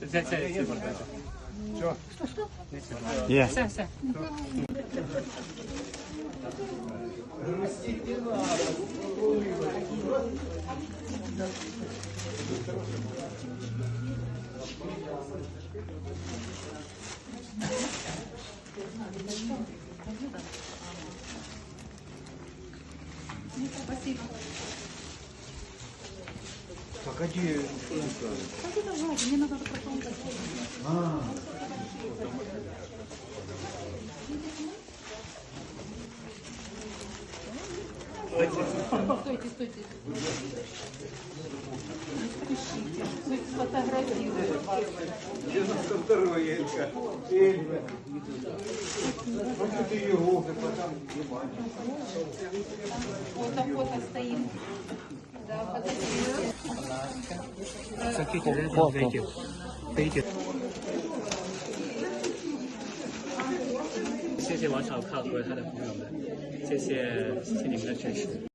Це, це, це, Є. все, все. Погоди, Стойте, стойте. Вы сфотографируете. 92 Елька. Елька. Вот ты его, потом внимание. Фото, фото стоим. Да, фотографируем. Закрийте, Фото. дайте. Дайте. 谢谢王小胖和他的朋友们，谢谢谢谢你们的支持。